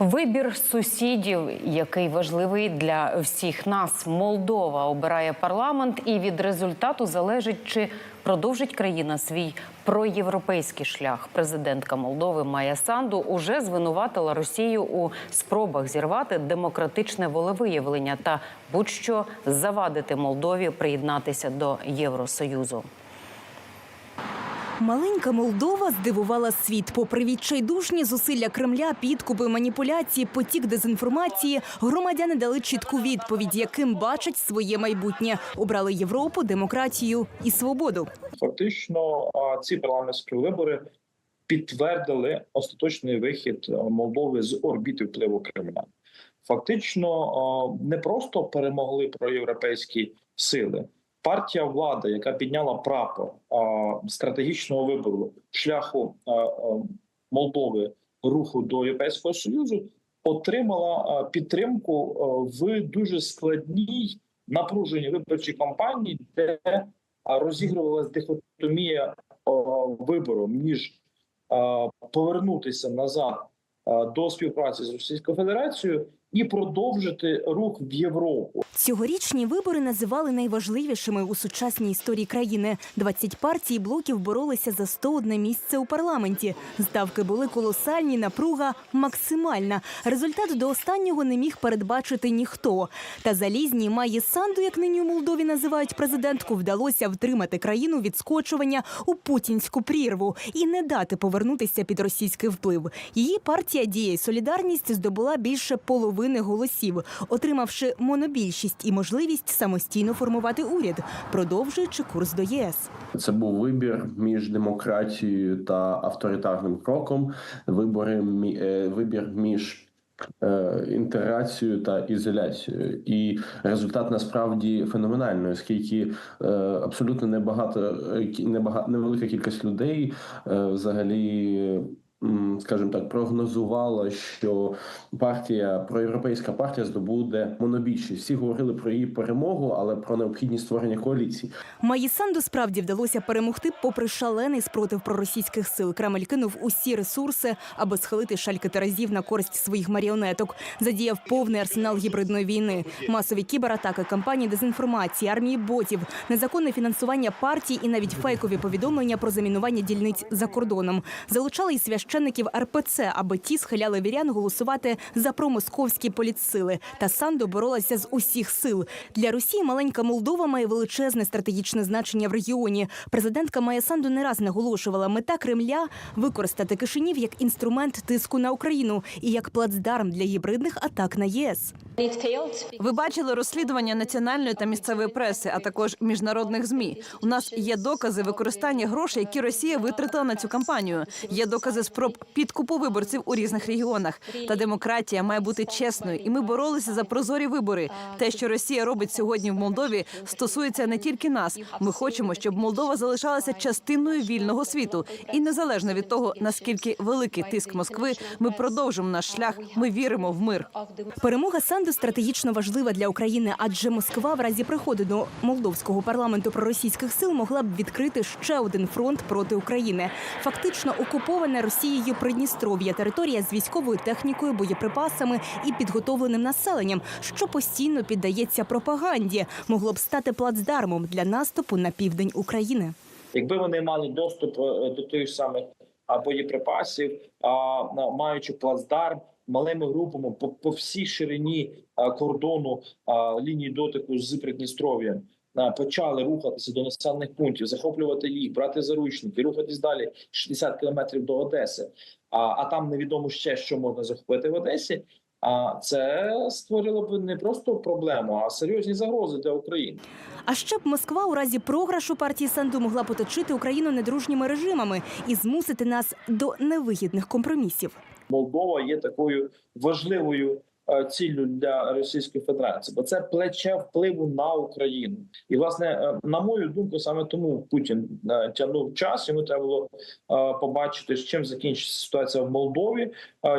Вибір сусідів, який важливий для всіх нас. Молдова обирає парламент, і від результату залежить, чи продовжить країна свій проєвропейський шлях. Президентка Молдови Майя Санду уже звинуватила Росію у спробах зірвати демократичне волевиявлення та будь-що завадити Молдові приєднатися до Євросоюзу. Маленька Молдова здивувала світ. Попри відчайдушні зусилля Кремля, підкупи, маніпуляції, потік дезінформації, громадяни дали чітку відповідь, яким бачать своє майбутнє. Обрали Європу, демократію і свободу. Фактично, ці парламентські вибори підтвердили остаточний вихід Молдови з орбіти впливу Кремля. Фактично, не просто перемогли проєвропейські сили. Партія влади, яка підняла прапор стратегічного вибору шляху Молдови руху до Європейського союзу, отримала підтримку в дуже складній напруженій виборчій кампанії, де а, розігрувалась дихотомія вибору між повернутися назад до співпраці з Російською Федерацією і продовжити рух в Європу. Цьогорічні вибори називали найважливішими у сучасній історії країни. 20 партій блоків боролися за 101 місце у парламенті. Ставки були колосальні, напруга максимальна. Результат до останнього не міг передбачити ніхто. Та залізній Майї Санду, як нині у Молдові називають президентку, вдалося втримати країну від скочування у путінську прірву і не дати повернутися під російський вплив. Її партія «Дія Солідарність здобула більше половини голосів, отримавши монобільшість і можливість самостійно формувати уряд, продовжуючи курс до ЄС. Це був вибір між демократією та авторитарним кроком. Вибори е, вибір між е, інтеграцією та ізоляцією, і результат насправді феноменальний, оскільки е, абсолютно небагато кі- невелика кількість людей взагалі. Скажімо так, прогнозувала, що партія проєвропейська партія здобуде монобільшість. Всі говорили про її перемогу, але про необхідність створення коаліції. Маї Санду справді вдалося перемогти, попри шалений спротив проросійських сил. Кремль кинув усі ресурси, аби схилити шальки Терезів на користь своїх маріонеток. Задіяв повний арсенал гібридної війни, масові кібератаки, кампанії дезінформації, армії ботів, незаконне фінансування партій і навіть фейкові повідомлення про замінування дільниць за кордоном. Залучали й священників РПЦ, аби ті схиляли вірян голосувати за промосковські політсили. Та Санду боролася з усіх сил. Для Росії маленька Молдова має величезне стратегічне значення в регіоні. Президентка Майя Санду не раз наголошувала, мета Кремля використати Кишинів як інструмент тиску на Україну і як плацдарм для гібридних атак на ЄС. Ви бачили розслідування національної та місцевої преси, а також міжнародних змі. У нас є докази використання грошей, які Росія витратила на цю кампанію. Є докази спроб підкупу виборців у різних регіонах. Та демократія має бути чесною, і ми боролися за прозорі вибори. Те, що Росія робить сьогодні в Молдові, стосується не тільки нас. Ми хочемо, щоб Молдова залишалася частиною вільного світу, і незалежно від того, наскільки великий тиск Москви, ми продовжимо наш шлях. Ми віримо в мир. Перемога Санду стратегічно важлива для України, адже Москва в разі приходу до молдовського парламенту проросійських сил могла б відкрити ще один фронт проти України. Фактично окуповане Росією Придністров'я, територія з військовою технікою, боєприпасами і підготовленим населенням, що постійно піддається пропаганді, могло б стати плацдармом для наступу на південь України. Якби вони мали доступ е, до тих самих боєприпасів, маючи плацдарм малими групами по, по всій ширині а, кордону а, лінії дотику з Придністров'ям, почали рухатися до населених пунктів, захоплювати їх, брати заручники, рухатись далі 60 кілометрів до Одеси. А, а там невідомо ще що можна захопити в Одесі. А це створило б не просто проблему, а серйозні загрози для України. А ще б Москва у разі програшу партії Санду могла поточити Україну недружніми режимами і змусити нас до невигідних компромісів. Молдова є такою важливою е, ціллю для Російської Федерації, бо це плече впливу на Україну. І власне, е, на мою думку, саме тому Путін е, тягнув час. Йому треба було побачити, з чим закінчиться ситуація в Молдові,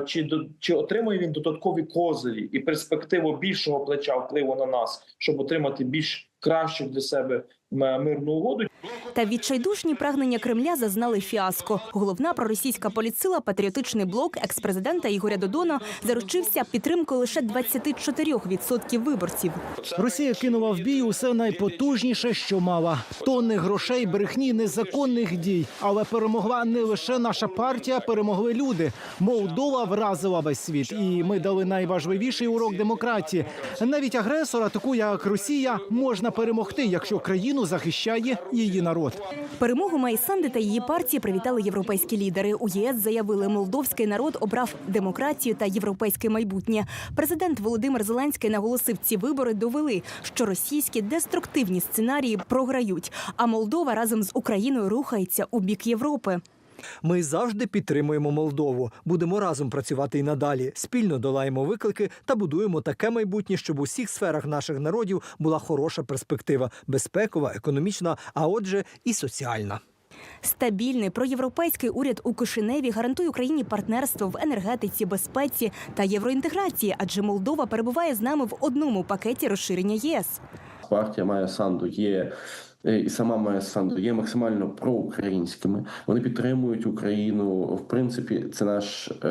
чи чи отримує він додаткові козирі і перспективу більшого плеча впливу на нас, щоб отримати більш кращу для себе мирну угоду. Та відчайдушні прагнення Кремля зазнали фіаско. Головна проросійська політсила Патріотичний блок експрезидента Ігоря Додона заручився підтримкою лише 24% виборців. Росія кинула в бій усе найпотужніше, що мала тонни грошей, брехні, незаконних дій. Але перемогла не лише наша партія, перемогли люди. Молдова вразила весь світ, і ми дали найважливіший урок демократії. Навіть агресора, таку як Росія, можна перемогти, якщо країну захищає її народ. Перемогу Майсанди та її партії привітали європейські лідери. У ЄС заявили, молдовський народ обрав демократію та європейське майбутнє. Президент Володимир Зеленський наголосив, ці вибори довели, що російські деструктивні сценарії програють, а Молдова разом з Україною рухається у бік Європи. Ми завжди підтримуємо Молдову. Будемо разом працювати і надалі. Спільно долаємо виклики та будуємо таке майбутнє, щоб у всіх сферах наших народів була хороша перспектива безпекова, економічна, а отже, і соціальна. Стабільний проєвропейський уряд у Кишиневі гарантує Україні партнерство в енергетиці, безпеці та євроінтеграції, адже Молдова перебуває з нами в одному пакеті розширення ЄС. партія Майя Санду є. Е, І сама Майя Санду є максимально проукраїнськими. Вони підтримують Україну. В принципі, це наш, е,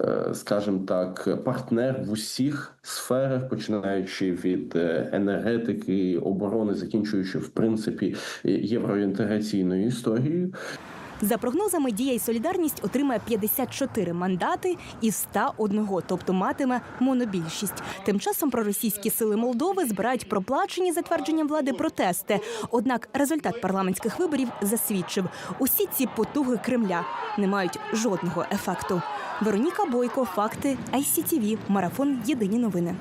е, скажімо так, партнер в усіх сферах, починаючи від енергетики, оборони, закінчуючи в принципі євроінтеграційною історією. За прогнозами, дія і солідарність отримає 54 мандати із 101, тобто матиме монобільшість. Тим часом проросійські сили Молдови збирають проплачені затвердженням влади протести. Однак результат парламентських виборів засвідчив, усі ці потуги Кремля не мають жодного ефекту. Вероніка Бойко, факти ICTV, марафон Єдині новини.